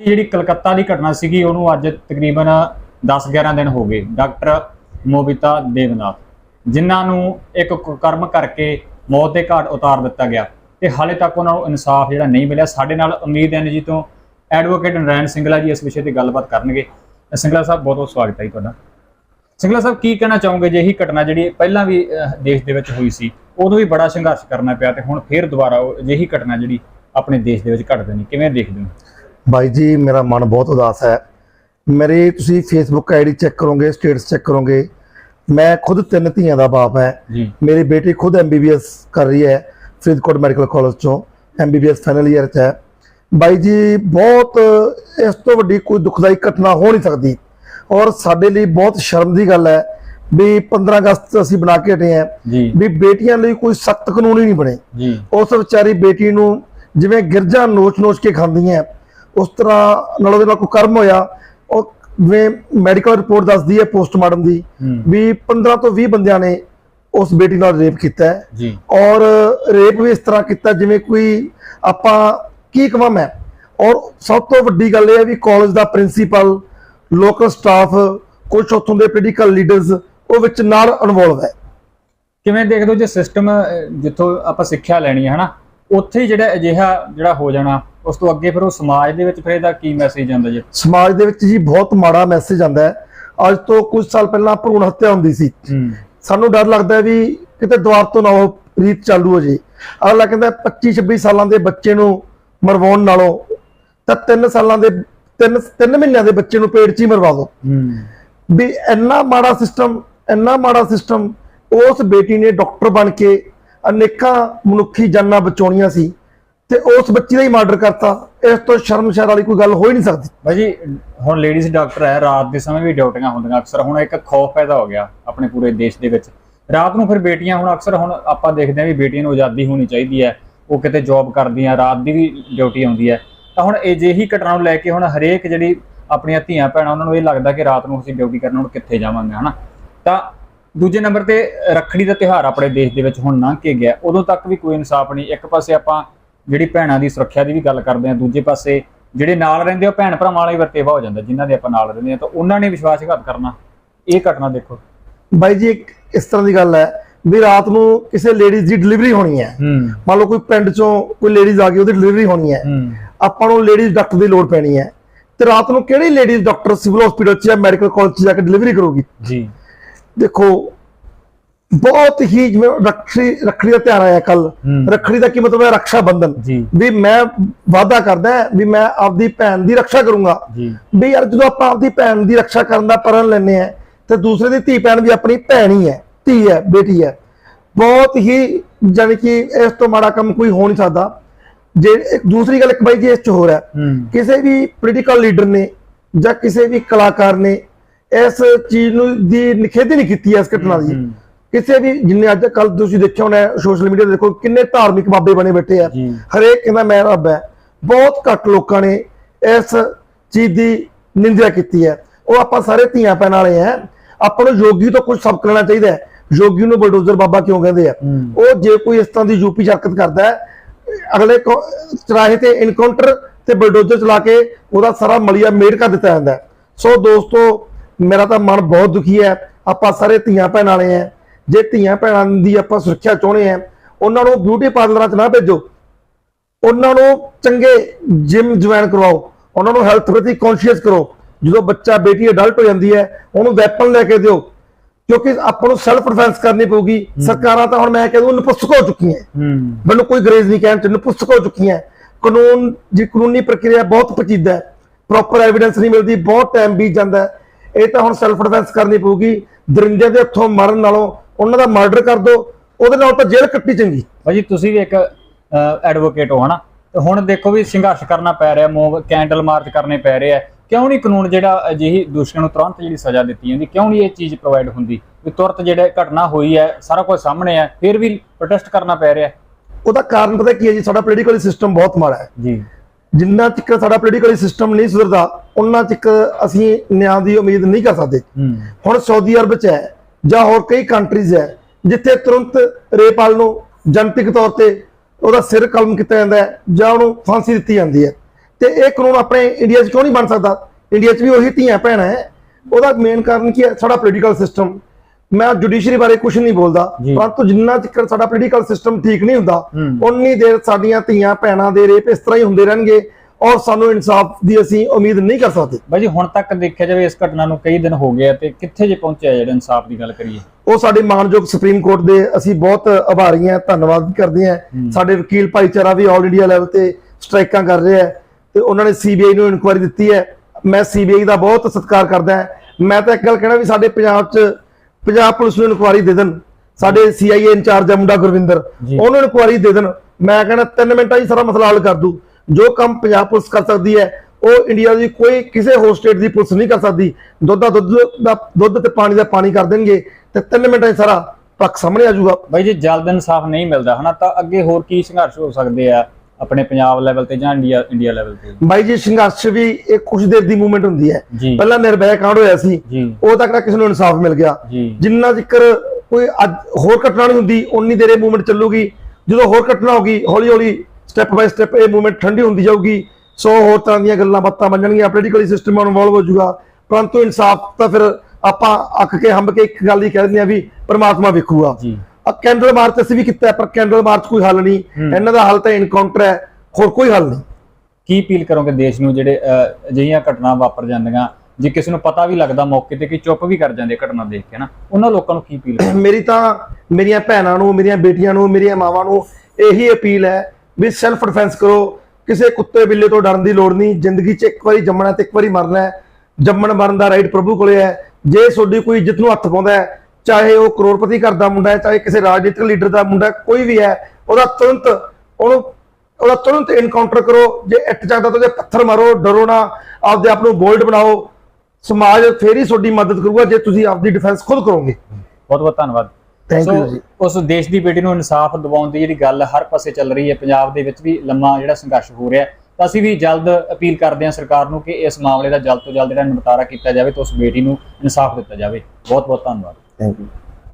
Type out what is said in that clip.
ਜਿਹੜੀ ਕਲਕੱਤਾ ਦੀ ਘਟਨਾ ਸੀਗੀ ਉਹਨੂੰ ਅੱਜ ਤਕਰੀਬਨ 10-11 ਦਿਨ ਹੋ ਗਏ ਡਾਕਟਰ ਮੋਬਿਤਾ ਦੇਵਨਾਥ ਜਿਨ੍ਹਾਂ ਨੂੰ ਇੱਕ ਕਰਮ ਕਰਕੇ ਮੌਤ ਦੇ ਘਾਟ ਉਤਾਰ ਦਿੱਤਾ ਗਿਆ ਤੇ ਹਾਲੇ ਤੱਕ ਉਹਨਾਂ ਨੂੰ ਇਨਸਾਫ ਜਿਹੜਾ ਨਹੀਂ ਮਿਲਿਆ। ਸਾਡੇ ਨਾਲ ਉਮੀਦ ਐਨ ਜੀ ਤੋਂ ਐਡਵੋਕੇਟ ਨਰੈਣ ਸਿੰਗਲਾ ਜੀ ਇਸ ਵਿਸ਼ੇ ਤੇ ਗੱਲਬਾਤ ਕਰਨਗੇ। ਅ, ਸਿੰਗਲਾ ਸਾਹਿਬ ਬਹੁਤ ਬਹੁਤ ਸਵਾਗਤ ਹੈ ਜੀ ਤੁਹਾਡਾ। ਸਿੰਗਲਾ ਸਾਹਿਬ ਕੀ ਕਹਿਣਾ ਚਾਹੋਗੇ? ਜੇ ਇਹੀ ਘਟਨਾ ਜਿਹੜੀ ਪਹਿਲਾਂ ਵੀ ਦੇਸ਼ ਦੇ ਵਿੱਚ ਹੋਈ ਸੀ ਉਦੋਂ ਵੀ ਬੜਾ ਸੰਘਰਸ਼ ਕਰਨਾ ਪਿਆ ਤੇ ਹੁਣ ਫੇਰ ਦੁਬਾਰਾ ਉਹ ਅਜਿਹੀ ਘਟਨਾ ਜਿਹੜੀ ਆਪਣੇ ਦੇਸ਼ ਦੇ ਵਿੱਚ ਘਟਦੇ ਨੇ ਕਿਵੇਂ ਦੇਖਦੇ ਹੋ? ਬਾਈ ਜੀ ਮੇਰਾ ਮਨ ਬਹੁਤ ਉਦਾਸ ਹੈ। ਮੇਰੇ ਤੁਸੀਂ ਫੇਸਬੁੱਕ ਆਈਡੀ ਚੈੱਕ ਕਰੋਗੇ ਸਟੇਟਸ ਚੈੱਕ ਕਰੋਗੇ ਮੈਂ ਖੁਦ ਤਿੰਨ ਧੀਆਂ ਦਾ ਬਾਪ ਹੈ। ਮੇਰੀ ਬੇਟੀ ਖੁਦ ਐਮਬੀਬੀਐਸ ਕਰ ਰਹੀ ਹੈ ਫਰੀਦਕੋਟ ਮੈਡੀਕਲ ਕਾਲਜ ਤੋਂ ਐਮਬੀਬੀਐਸ ਫਾਈਨਲ ਈਅਰ 'ਚ ਹੈ। ਬਾਈ ਜੀ ਬਹੁਤ ਇਸ ਤੋਂ ਵੱਡੀ ਕੋਈ ਦੁਖਦਾਈ ਘਟਨਾ ਹੋ ਨਹੀਂ ਸਕਦੀ। ਔਰ ਸਾਡੇ ਲਈ ਬਹੁਤ ਸ਼ਰਮ ਦੀ ਗੱਲ ਹੈ ਵੀ 15 ਅਗਸਤ ਅਸੀਂ ਬਣਾ ਕੇ ਹਟੇ ਜੀ। ਵੀ ਬੇਟੀਆਂ ਲਈ ਕੋਈ ਸਖਤ ਕਾਨੂੰਨ ਹੀ ਨਹੀਂ ਬਣੇ। ਉਸ ਵਿਚਾਰੀ ਬੇਟੀ ਨੂੰ ਜਿਵੇਂ ਗਿਰਜਾ ਨੋਚ-ਨੋਚ ਕੇ ਖਾਂਦੀਆਂ ਉਸ ਤਰ੍ਹਾਂ ਨਾਲ ਉਹਦੇ ਨਾਲ ਕੋਈ ਕਰਮ ਹੋਇਆ। ਉਹ ਜਿਵੇਂ ਮੈਡੀਕਲ ਰਿਪੋਰਟ ਦੱਸਦੀ ਹੈ ਪੋਸਟਮਾਰਟਮ ਦੀ ਵੀ 15 ਤੋਂ 20 ਬੰਦਿਆਂ ਨੇ ਉਸ ਬੇਟੀ ਨਾਲ ਰੇਪ ਕੀਤਾ ਹੈ। ਜੀ। ਔਰ ਰੇਪ ਵੀ ਇਸ ਤਰ੍ਹਾਂ ਕੀਤਾ ਜਿਵੇਂ ਕੋਈ ਆਪਾਂ ਕੀ ਕਵਾਂ ਮੈਂ? ਔਰ ਸਭ ਤੋਂ ਵੱਡੀ ਗੱਲ ਇਹ ਹੈ ਵੀ ਕਾਲਜ ਦਾ ਪ੍ਰਿੰਸੀਪਲ ਲੋਕਲ ਸਟਾਫ ਕੁਝ ਉੱਥੋਂ ਦੇ ਪੋਲੀਟੀਕਲ ਲੀਡਰਸ ਉਹ ਵਿੱਚ ਨਾਲ ਇਨਵੋਲਵ ਹੈ। ਕਿਵੇਂ ਦੇਖਦੇ ਹੋ ਜੇ ਸਿਸਟਮ ਜਿੱਥੋਂ ਆਪਾਂ ਸਿੱਖਿਆ ਲੈਣੀ ਹੈ ਹਨਾ ਉੱਥੇ ਜਿਹੜਾ ਅਜਿਹਾ ਜਿਹੜਾ ਹੋ ਜਾਣਾ ਉਸ ਤੋਂ ਅੱਗੇ ਫਿਰ ਉਹ ਸਮਾਜ ਦੇ ਵਿੱਚ ਫਿਰ ਇਹਦਾ ਕੀ ਮੈਸੇਜ ਜਾਂਦਾ ਜੀ? ਸਮਾਜ ਦੇ ਵਿੱਚ ਜੀ ਬਹੁਤ ਮਾੜਾ ਮੈਸੇਜ ਆਂਦਾ ਹੈ। ਅੱਜ ਤੋਂ ਕੁਝ ਸਾਲ ਪਹਿਲਾਂ ਭਰੂਣ ਹੱਤਿਆ ਹੁੰਦੀ ਸੀ। ਸਾਨੂੰ ਡਰ ਲੱਗਦਾ ਵੀ ਕਿਤੇ ਦੁਆਰ ਤੋਂ ਨਾ ਉਹ ਰੀਤ ਚਾਲੂ ਹੋ ਜੇ ਅਗਲਾ ਕਹਿੰਦਾ 25 26 ਸਾਲਾਂ ਦੇ ਬੱਚੇ ਨੂੰ ਮਰਵਾਉਣ ਨਾਲੋਂ ਤਾਂ 3 ਸਾਲਾਂ ਦੇ 3 3 ਮਹੀਨਿਆਂ ਦੇ ਬੱਚੇ ਨੂੰ ਪੇਟ 'ਚ ਹੀ ਮਰਵਾ ਦਿਓ। ਹੂੰ। ਵੀ ਇੰਨਾ ਮਾੜਾ ਸਿਸਟਮ ਇੰਨਾ ਮਾੜਾ ਸਿਸਟਮ ਉਸ ਬੇਟੀ ਨੇ ਡਾਕਟਰ ਬਣ ਕੇ ਅਨੇਕਾਂ ਮਨੁੱਖੀ ਜਾਨਾਂ ਬਚਾਉਣੀਆਂ ਸੀ। ਤੇ ਉਸ ਬੱਚੀ ਦਾ ਹੀ ਮਰਡਰ ਕਰਤਾ। ਇਸ ਤੋਂ ਸ਼ਰਮਸ਼ਾਰ ਵਾਲੀ ਕੋਈ ਗੱਲ ਹੋ ਹੀ ਨਹੀਂ ਸਕਦੀ। ਭਾਜੀ ਹੁਣ ਲੇਡੀਜ਼ ਡਾਕਟਰ ਹੈ, ਰਾਤ ਦੇ ਸਮੇਂ ਵੀ ਡਿਊਟੀਆਂ ਹੁੰਦੀਆਂ ਅਕਸਰ। ਹੁਣ ਇੱਕ ਖੌਫ ਪੈਦਾ ਹੋ ਗਿਆ ਆਪਣੇ ਪੂਰੇ ਦੇਸ਼ ਦੇ ਵਿੱਚ। ਰਾਤ ਨੂੰ ਫਿਰ ਬੇਟੀਆਂ ਹੁਣ ਅਕਸਰ ਹੁਣ ਆਪਾਂ ਦੇਖਦੇ ਹਾਂ ਵੀ ਬੇਟੀਆਂ ਨੂੰ ਆਜ਼ਾਦੀ ਹੋਣੀ ਚਾਹੀਦੀ ਹੈ। ਉਹ ਕਿਤੇ ਜੌਬ ਕਰਦੀਆਂ, ਰਾਤ ਦੀ ਵੀ ਡਿਊਟੀ ਆਉਂਦੀ ਹੈ। ਤਾਂ ਹੁਣ ਅਜਿਹੀ ਘਟਨਾ ਨੂੰ ਲੈ ਕੇ ਹੁਣ ਹਰੇਕ ਜਿਹੜੀ ਆਪਣੀਆਂ ਧੀਆਂ ਭੈਣਾਂ, ਉਹਨਾਂ ਨੂੰ ਇਹ ਲੱਗਦਾ ਕਿ ਰਾਤ ਨੂੰ ਅਸੀਂ ਡਿਊਟੀ ਕਰਨ, ਹੁਣ ਕਿੱਥੇ ਜਾਵਾਂਗੇ, ਹਨਾ? ਤਾਂ ਦੂਜੇ ਨੰਬਰ ਤੇ ਰੱਖੜੀ ਦਾ ਤਿਉਹਾਰ ਆਪਣੇ ਦੇਸ਼ ਦੇ ਵਿੱਚ ਹੁਣ ਲੰਘ ਕੇ ਗਿਆ। ਉਦੋਂ ਤੱਕ ਵੀ ਕੋਈ ਇਨਸਾਫ ਨਹੀਂ। ਇੱਕ ਪਾਸੇ ਆਪਾਂ ਜਿਹੜੀ ਭੈਣਾਂ ਦੀ ਸੁਰੱਖਿਆ ਦੀ ਵੀ ਗੱਲ ਕਰਦੇ ਹਾਂ ਦੂਜੇ ਪਾਸੇ ਜਿਹੜੇ ਨਾਲ ਰਹਿੰਦੇ ਆ, ਭੈਣ ਭਰਾਵਾਂ ਵਾਲਾ ਹੀ ਵਰਤੇਵਾ ਹੋ ਜਾਂਦਾ ਜਿਨ੍ਹਾਂ ਦੇ ਆਪਾਂ ਨਾਲ ਰਹਿੰਦੇ ਆ ਤਾਂ ਉਹਨਾਂ ਨੇ ਵਿਸ਼ਵਾਸਘਾਤ ਕਰਨਾ। ਇਹ ਘਟਨਾ ਦੇਖੋ। ਬਾਈ ਜੀ ਇੱਕ ਇਸ ਤਰ੍ਹਾਂ ਦੀ ਗੱਲ ਹੈ ਵੀ ਰਾਤ ਨੂੰ ਕਿਸੇ ਲੇਡੀਜ਼ ਦੀ ਡਿਲੀਵਰੀ ਹੋਣੀ ਹੈ। ਮੰਨ ਲਓ ਕੋਈ ਪਿੰਡ ਚੋਂ ਕੋਈ ਲੇਡੀਜ਼ ਆ ਗਈ ਉਹਦੀ ਡਿਲੀਵਰੀ ਹੋਣੀ ਹੈ। ਹੂੰ। ਆਪਾਂ ਨੂੰ ਲੇਡੀਜ਼ ਡਾਕਟਰ ਦੀ ਲੋੜ ਪੈਣੀ ਹੈ। ਤੇ ਰਾਤ ਨੂੰ ਕਿਹੜੀ ਲੇਡੀਜ਼ ਡਾਕਟਰ ਸਿਵਲ ਹਸਪੀਟਲ 'ਚ ਜਾਂ ਮੈਡੀਕਲ ਕਾਲਜ 'ਚ ਜਾ ਕੇ ਡਿਲੀਵਰੀ ਕਰੂਗੀ? ਜੀ। ਦੇਖੋ ਬਹੁਤ ਹੀ ਜਿਵੇਂ ਰੱਖੜੀ ਰੱਖੜੀ ਦਾ ਤਿਉਹਾਰ ਆਇਆ ਕੱਲ। ਰੱਖੜੀ ਦਾ ਕੀ ਮਤਲਬ ਹੈ? ਰੱਖਿਆ ਬੰਧਨ ਵੀ ਮੈਂ ਵਾਅਦਾ ਕਰਦਾ ਵੀ ਮੈਂ ਆਪਦੀ ਭੈਣ ਦੀ ਰੱਖਿਆ ਕਰੂੰਗਾ। ਵੀ ਯਾਰ ਜਦੋਂ ਆਪਾਂ ਆਪਦੀ ਭੈਣ ਦੀ ਰੱਖਿਆ ਕਰਨ ਦਾ ਪਰਨ ਲੈਨੇ ਆ ਤੇ ਦੂਸਰੇ ਦੀ ਧੀ ਭੈਣ ਵੀ ਆਪਣੀ ਭੈਣ ਹੀ ਹੈ ਧੀ ਹੈ ਬੇਟੀ ਹੈ। ਬਹੁਤ ਹੀ ਜਾਣੀ ਕਿ ਇਸ ਤੋਂ ਮਾੜਾ ਕੰਮ ਕੋਈ ਹੋ ਨਹੀਂ ਸਕਦਾ। ਜੇ ਇੱਕ ਦੂਸਰੀ ਗੱਲ ਇੱਕ ਬਾਈ ਜੀ ਇਸ ਚ ਹੋਰ ਹੈ। ਕਿਸੇ ਵੀ ਪੋਲੀਟੀਕਲ ਲੀਡਰ ਨੇ ਜਾਂ ਕਿਸੇ ਵੀ ਕਲਾਕਾਰ ਨੇ ਇਸ ਚੀਜ਼ ਨੂੰ ਦੀ ਨਿਖੇਧੀ ਨਹੀਂ ਕੀਤੀ ਇਸ ਘਟਨਾ ਦੀ। ਕਿਸੇ ਵੀ ਜਿੰਨੇ ਅੱਜ ਕੱਲ ਤੁਸੀਂ ਦੇਖਿਆ ਹੋਣਾ ਸੋਸ਼ਲ ਮੀਡੀਆ ਤੇ ਦੇਖੋ ਕਿੰਨੇ ਧਾਰਮਿਕ ਬਾਬੇ ਬਣੇ ਬੈਠੇ ਆ। ਹਰੇਕ ਕਹਿੰਦਾ ਮੈਂ ਰੱਬ ਹੈ। ਬਹੁਤ ਘੱਟ ਲੋਕਾਂ ਨੇ ਇਸ ਚੀਜ਼ ਦੀ ਨਿੰਦਿਆ ਕੀਤੀ ਹੈ। ਉਹ ਆਪਾਂ ਸਾਰੇ ਧੀਆਂ ਪੈਣ ਵਾਲੇ ਆ। ਆਪਾਂ ਨੂੰ ਯੋਗੀ ਤੋਂ ਕੁਝ ਸਬਕ ਲੈਣਾ ਚਾਹੀਦਾ ਹੈ। ਯੋਗੀ ਨੂੰ ਬਲਡੋਜ਼ਰ ਬਾਬਾ ਕਿਉਂ ਕਹਿੰਦੇ ਆ। ਉਹ ਜੇ ਕੋਈ ਇਸ ਤਰ੍ਹਾਂ ਦੀ ਯੂਪੀ ਹਰਕਤ ਕਰਦਾ ਹੈ ਅਗਲੇ ਚੁਰਾਹੇ ਤੇ ਇਨਕਾਊਂਟਰ ਤੇ ਬਲਡੋਜ਼ਰ ਚਲਾ ਕੇ ਉਹਦਾ ਸਾਰਾ ਮਲੀਆ ਮੇੜ ਕਰ ਦਿੱਤਾ ਜਾਂਦਾ। ਸੋ ਦੋਸਤੋ ਮੇਰਾ ਤਾਂ ਮਨ ਬਹੁਤ ਦੁਖੀ ਹੈ। ਆਪਾਂ ਸਾਰੇ ਧੀਆਂ ਭੈਣ ਵਾਲੇ ਆ। ਜੇ ਧੀਆਂ ਭੈਣਾਂ ਦੀ ਆਪਾਂ ਸੁਰੱਖਿਆ ਚਾਹੁੰਦੇ ਆ ਉਹਨਾਂ ਨੂੰ ਬਿਊਟੀ ਪਾਰਲਰਾਂ 'ਚ ਨਾ ਭੇਜੋ। ਉਹਨਾਂ ਨੂੰ ਚੰਗੇ ਜਿਮ ਜੁਆਇਨ ਕਰਵਾਓ। ਉਹਨਾਂ ਨੂੰ ਹੈਲਥ ਪ੍ਰਤੀ ਕੌਨਸ਼ੀਅਸ ਕਰੋ। ਜਦੋਂ ਬੱਚਾ ਬੇਟੀ ਅਡਲਟ ਹੋ ਜਾਂਦੀ ਹੈ ਉਹਨੂੰ ਵੈਪਨ ਲੈ ਕੇ ਦਿਓ। ਕਿਉਂਕਿ ਆਪਾਂ ਨੂੰ ਸੈਲਫ ਡਿਫੈਂਸ ਕਰਨੀ ਪਊਗੀ। ਸਰਕਾਰਾਂ ਤਾਂ ਹੁਣ ਮੈਂ ਕਹਿੰਦਾ ਨਪੁਸਤਕ ਹੋ ਚੁੱਕੀਆਂ। ਮੈਨੂੰ ਕੋਈ ਗਰੇਜ਼ ਨਹੀਂ ਕਹਿਣ ਤੇ ਨਪੁਸਤਕ ਹੋ ਚੁੱਕੀਆਂ। ਕਾਨੂੰਨ ਜੀ ਕਾਨੂੰਨੀ ਪ੍ਰਕਿਰਿਆ ਬਹੁਤ ਪਚੀਦਾ ਹੈ। ਪ੍ਰੋਪਰ ਐਵੀਡੈਂਸ ਨਹੀਂ ਮਿਲਦੀ ਬਹੁਤ ਟਾਈਮ ਬੀਤ ਜਾਂਦਾ ਇਹ ਤਾਂ ਹੁਣ ਸੈਲਫ ਡਿਫੈਂਸ ਕਰਨੀ ਪਊਗੀ। ਦਰਿੰਦੇ ਦੇ ਹੱਥੋਂ ਮਰਨ ਨਾਲੋਂ ਉਹਨਾਂ ਦਾ ਮਰਡਰ ਕਰ ਦਿਓ ਉਹਦੇ ਨਾਲ ਤਾਂ ਜੇਲ੍ਹ ਕੱਟੀ ਚੰਗੀ। ਭਾਜੀ ਤੁਸੀਂ ਵੀ ਇੱਕ ਐਡਵੋਕੇਟ ਹੋ ਹਨਾ? ਤੇ ਹੁਣ ਦੇਖੋ ਵੀ ਸੰਘਰਸ਼ ਕਰਨਾ ਪੈ ਰਿਹਾ ਮੂਵ ਕੈਂਡਲ ਮਾਰਚ ਕਰਨੇ ਪੈ ਰਹੇ ਆ। ਕਿਉਂ ਨਹੀਂ ਕਾਨੂੰਨ ਜਿਹੜਾ ਅਜਿਹੀ ਦੋਸ਼ੀਆਂ ਨੂੰ ਤੁਰੰਤ ਜਿਹੜੀ ਸਜ਼ਾ ਦਿੱਤੀ ਜਾਂਦੀ ਕਿਉਂ ਨਹੀਂ ਇਹ ਚੀਜ਼ ਪ੍ਰੋਵਾਈਡ ਹੁੰਦੀ? ਵੀ ਤੁਰੰਤ ਜਿਹੜੇ ਘਟਨਾ ਹੋਈ ਹੈ ਸਾਰਾ ਕੁਝ ਸਾਹਮਣੇ ਹੈ ਫਿਰ ਵੀ ਪ੍ਰੋਟੈਸਟ ਕਰਨਾ ਪੈ ਰਿਹਾ। ਉਹਦਾ ਕਾਰਨ ਪਤਾ ਕੀ ਹੈ ਜੀ? ਸਾਡਾ ਪੋਲੀਟੀਕਲ ਸਿਸਟਮ ਬਹੁਤ ਮਾੜਾ ਹੈ। ਜੀ। ਜਿੰਨਾ ਚਿਰ ਸਾਡਾ ਪੋਲੀਟੀਕਲ ਸਿਸਟਮ ਨਹੀਂ ਸੁਧਰਦਾ ਉਹਨਾਂ ਚਿਰ ਅਸੀਂ ਨਿਆਂ ਦੀ ਉਮੀਦ ਨਹੀਂ ਕਰ ਸਕਦੇ। ਹੁਣ ਸਾਊਦੀ ਅਰਬ ਚ ਹੈ ਜਾਂ ਹੋਰ ਕਈ ਕੰਟਰੀਜ਼ ਹੈ ਜਿੱਥੇ ਤੁਰੰਤ ਰੇਪ ਵਾਲ ਨੂੰ ਜਨਤਕ ਤੌਰ ਤੇ ਉਹਦਾ ਸਿਰ ਕਲਮ ਕੀਤਾ ਜਾਂਦਾ ਹੈ ਜਾਂ ਉਹਨੂੰ ਫਾਂਸੀ ਦਿੱਤੀ ਜਾਂਦੀ ਹੈ। ਤੇ ਇਹ ਕਾਨੂੰਨ ਆਪਣੇ ਇੰਡੀਆ 'ਚ ਕਿਉਂ ਨਹੀਂ ਬਣ ਸਕਦਾ? ਇੰਡੀਆ 'ਚ ਵੀ ਉਹੀ ਧੀਆਂ ਭੈਣਾਂ ਹੈ। ਉਹਦਾ ਮੇਨ ਕਾਰਨ ਕੀ ਹੈ? ਸਾਡਾ ਪੋਲੀਟੀਕਲ ਸਿਸਟਮ ਮੈਂ ਜੁਡੀਸ਼ਰੀ ਬਾਰੇ ਕੁਝ ਨਹੀਂ ਬੋਲਦਾ। ਪਰੰਤੂ ਜਿੰਨਾ ਚਿਰ ਸਾਡਾ ਪੋਲੀਟੀਕਲ ਸਿਸਟਮ ਠੀਕ ਨਹੀਂ ਹੁੰਦਾ। ਉਨੀ ਦੇਰ ਸਾਡੀਆਂ ਧੀਆਂ ਭੈਣਾਂ ਦੇ ਰੇਪ ਇਸ ਤਰ੍ਹਾਂ ਹੀ ਹੁੰਦੇ ਰਹਿਣਗੇ। ਔਰ ਸਾਨੂੰ ਇਨਸਾਫ ਦੀ ਅਸੀਂ ਉਮੀਦ ਨਹੀਂ ਕਰ ਸਕਦੇ। ਬਾਈ ਜੀ ਹੁਣ ਤੱਕ ਦੇਖਿਆ ਜਾਵੇ ਇਸ ਘਟਨਾ ਨੂੰ ਕਈ ਦਿਨ ਹੋ ਗਏ ਆ ਤੇ ਕਿੱਥੇ ਜੇ ਪਹੁੰਚਿਆ ਜਿਹੜਾ ਇਨਸਾਫ ਦੀ ਗੱਲ ਕਰੀਏ? ਉਹ ਸਾਡੇ ਮਾਨਯੋਗ ਸੁਪਰੀਮ ਕੋਰਟ ਦੇ ਅਸੀਂ ਬਹੁਤ ਆਭਾਰੀ ਹਾਂ ਧੰਨਵਾਦ ਕਰਦੇ ਹਾਂ। ਸਾਡੇ ਵਕੀਲ ਭਾਈਚਾਰਾ ਵੀ ਆਲ ਇੰਡੀਆ ਲੈਵਲ ਤੇ ਸਟ੍ਰਾਈਕਾਂ ਕਰ ਰਿਹਾ ਹੈ ਤੇ ਉਹਨਾਂ ਨੇ ਸੀਬੀਆਈ ਨੂੰ ਇਨਕੁਆਇਰੀ ਦਿੱਤੀ ਹੈ। ਮੈਂ ਸੀਬੀਆਈ ਦਾ ਬਹੁਤ ਸਤਿਕਾਰ ਕਰਦਾ ਹਾਂ। ਮੈਂ ਤਾਂ ਇੱਕ ਗੱਲ ਕਹਿਣਾ ਵੀ ਸਾਡੇ ਪੰਜਾਬ 'ਚ ਪੰਜਾਬ ਪੁਲਿਸ ਨੂੰ ਇਨਕੁਆਇਰੀ ਦੇ ਦੇਣ। ਸਾਡੇ ਸੀਆਈਏ ਇੰਚਾਰਜ ਹੈ ਮੁੰਡਾ ਗੁਰਵਿੰਦਰ। ਉਹਨੂੰ ਇਨਕੁਆਇਰੀ ਦੇ ਦੇਣ। ਮੈਂ ਕਹਿੰਦਾ 3 ਮਿੰਟਾਂ 'ਚ ਸਾਰਾ ਮਸਲਾ ਹੱਲ ਕਰ ਦੂ ਜੋ ਕੰਮ ਪੰਜਾਬ ਪੁਲਿਸ ਕਰ ਸਕਦੀ ਹੈ ਉਹ ਇੰਡੀਆ ਦੀ ਕੋਈ ਕਿਸੇ ਹੋਰ ਸਟੇਟ ਦੀ ਪੁਲਿਸ ਨਹੀਂ ਕਰ ਸਕਦੀ। ਦੁੱਧ ਦਾ ਦੁੱਧ ਦਾ ਦੁੱਧ ਤੇ ਪਾਣੀ ਦਾ ਪਾਣੀ ਕਰ ਦੇਣਗੇ ਤੇ 3 ਮਿੰਟਾਂ 'ਚ ਸਾਰਾ ਪੱਕ ਸਾਹਮਣੇ ਆ ਜਾਊਗਾ। ਬਾਈ ਜੀ ਜਲਦ ਇਨਸਾਫ ਨਹੀਂ ਮਿਲਦਾ ਹਨਾ? ਤਾਂ ਅੱਗੇ ਹੋਰ ਕੀ ਸੰਘਰਸ਼ ਹੋ ਸਕਦੇ ਆ ਆਪਣੇ ਪੰਜਾਬ ਲੈਵਲ ਤੇ ਜਾਂ ਇੰਡੀਆ ਇੰਡੀਆ ਲੈਵਲ ਤੇ? ਬਾਈ ਜੀ ਸੰਘਰਸ਼ ਵੀ ਇਹ ਕੁਝ ਦੇਰ ਦੀ ਮੂਵਮੈਂਟ ਹੁੰਦੀ ਹੈ। ਪਹਿਲਾਂ ਨਿਰਭੈ ਕਾਂਡ ਹੋਇਆ ਸੀ। ਉਹ ਤੱਕ ਨਾ ਕਿਸੇ ਨੂੰ ਇਨਸਾਫ ਮਿਲ ਗਿਆ। ਜਿੰਨਾ ਜ਼ਿਕਰ ਕੋਈ ਅੱਜ ਹੋਰ ਘਟਨਾ ਨਹੀਂ ਹੁੰਦੀ ਉਨੀ ਦੇਰ ਇਹ ਮੂਵਮੈਂਟ ਚੱਲੂਗੀ। ਜਦੋਂ ਹੋਰ ਘਟਨਾ ਹੋਗੀ ਹੌਲੀ ਹੌਲੀ ਸਟੈਪ ਬਾਈ ਸਟੈਪ ਇਹ ਮੂਵਮੈਂਟ ਠੰਡੀ ਹੁੰਦੀ ਜਾਊਗੀ। ਸੋ ਹੋਰ ਤਰ੍ਹਾਂ ਦੀਆਂ ਗੱਲਾਂ ਬਾਤਾਂ ਬਣ ਜਾਣਗੀਆਂ ਪੋਲੀਟੀਕਲੀ ਸਿਸਟਮ ਇਨਵੋਲਵ ਹੋ ਜਾਊਗਾ। ਪਰੰਤੂ ਇਨਸਾਫ ਤਾਂ ਫਿਰ ਆਪਾਂ ਅੱਕ ਕੇ ਹੰਬ ਕੇ ਇੱਕ ਗੱਲ ਹੀ ਕਹਿ ਦਿੰਦੇ ਆ ਵੀ ਪ੍ਰਮਾਤਮਾ ਵੇਖੂਗਾ। ਜੀ। ਆ ਕੈਂਡਲ ਮਾਰਚ ਅਸੀਂ ਵੀ ਕੀਤਾ ਪਰ ਕੈਂਡਲ ਮਾਰਚ ਕੋਈ ਹੱਲ ਨਹੀਂ। ਇਹਨਾਂ ਦਾ ਹੱਲ ਤਾਂ ਇਨਕਾਊਂਟਰ ਹੈ ਹੋਰ ਕੋਈ ਹੱਲ ਨਹੀਂ। ਕੀ ਅਪੀਲ ਕਰੋਗੇ ਦੇਸ਼ ਨੂੰ ਜਿਹੜੇ ਅਜਿਹੀਆਂ ਘਟਨਾ ਵਾਪਰ ਜਾਂਦੀਆਂ? ਜੇ ਕਿਸੇ ਨੂੰ ਪਤਾ ਵੀ ਲੱਗਦਾ ਮੌਕੇ ਤੇ ਕਿ ਚੁੱਪ ਵੀ ਕਰ ਜਾਂਦੇ ਘਟਨਾ ਦੇਖ ਕੇ ਨਾ ਉਹਨਾਂ ਲੋਕਾਂ ਨੂੰ ਕੀ ਅਪੀਲ ਮੇਰੀ ਤਾਂ ਮੇਰੀਆਂ ਭੈਣਾਂ ਨੂੰ ਮੇਰੀਆਂ ਬੇਟੀਆਂ ਨੂੰ ਮੇਰੀਆਂ ਮਾਵਾਂ ਨੂੰ ਇਹੀ ਅਪੀਲ ਹੈ ਵੀ ਸੈਲਫ ਡਿਫੈਂਸ ਕਰੋ। ਕਿਸੇ ਕੁੱਤੇ ਬਿੱਲੇ ਤੋਂ ਡਰਨ ਦੀ ਲੋੜ ਨਹੀਂ। ਜ਼ਿੰਦਗੀ 'ਚ ਇੱਕ ਵਾਰੀ ਜੰਮਣਾ ਤੇ ਇੱਕ ਵਾਰੀ ਮਰਨਾ ਹੈ। ਜੰਮਣ ਮਰਨ ਦਾ ਰਾਈਟ ਪ੍ਰਭੂ ਕੋਲੇ ਹੈ। ਜੇ ਤੁਹਾਡੀ ਕੋਈ ਇੱਜ਼ਤ ਨੂੰ ਹੱਥ ਪਾਉਂਦਾ ਹੈ, ਚਾਹੇ ਉਹ ਕਰੋੜਪਤੀ ਘਰ ਦਾ ਮੁੰਡਾ ਹੈ, ਚਾਹੇ ਕਿਸੇ ਰਾਜਨੀਤਿਕ ਲੀਡਰ ਦਾ ਮੁੰਡਾ ਕੋਈ ਵੀ ਹੈ, ਉਹਦਾ ਤੁਰੰਤ ਉਹਨੂੰ, ਉਹਦਾ ਤੁਰੰਤ ਇਨਕਾਊਂਟਰ ਕਰੋ। ਜੇ ਇੱਟ ਚੱਕਦਾ ਤਾਂ ਉਹਦੇ ਪੱਥਰ ਮਾਰੋ, ਡਰੋ ਨਾ। ਆਪਦੇ ਆਪ ਨੂੰ ਬੋਲਡ ਬਣਾਓ। ਸਮਾਜ ਫੇਰ ਹੀ ਤੁਹਾਡੀ ਮਦਦ ਕਰੂਗਾ, ਜੇ ਤੁਸੀਂ ਆਪਦੀ ਡਿਫੈਂਸ ਖੁਦ ਕਰੋਗੇ। ਬਹੁਤ ਬਹੁਤ ਧੰਨਵਾਦ। ਥੈਂਕ ਯੂ ਜੀ। ਉਸ ਦੇਸ਼ ਦੀ ਬੇਟੀ ਨੂੰ ਇਨਸਾਫ ਦਿਵਾਉਣ ਦੀ ਜਿਹੜੀ ਗੱਲ ਹਰ ਪਾਸੇ ਚੱਲ ਰਹੀ ਹੈ ਪੰਜਾਬ ਦੇ ਵਿੱਚ ਵੀ ਲੰਮਾ ਜਿਹੜਾ ਸੰਘਰਸ਼ ਹੋ ਰਿਹਾ ਤਾਂ ਅਸੀਂ ਵੀ ਜਲਦ ਅਪੀਲ ਕਰਦੇ ਹਾਂ ਸਰਕਾਰ ਨੂੰ ਕਿ ਇਸ ਮਾਮਲੇ ਦਾ ਜਲਦ ਤੋਂ ਜਲਦ ਜਿਹੜਾ ਨਿਪਟਾਰਾ ਕੀਤਾ ਜਾਵੇ ਤੇ ਉਸ ਬੇਟੀ ਨੂੰ ਇਨਸਾਫ ਦਿੱਤਾ ਜਾਵੇ। ਬਹੁਤ ਬਹੁਤ ਧੰਨਵਾਦ। Thank you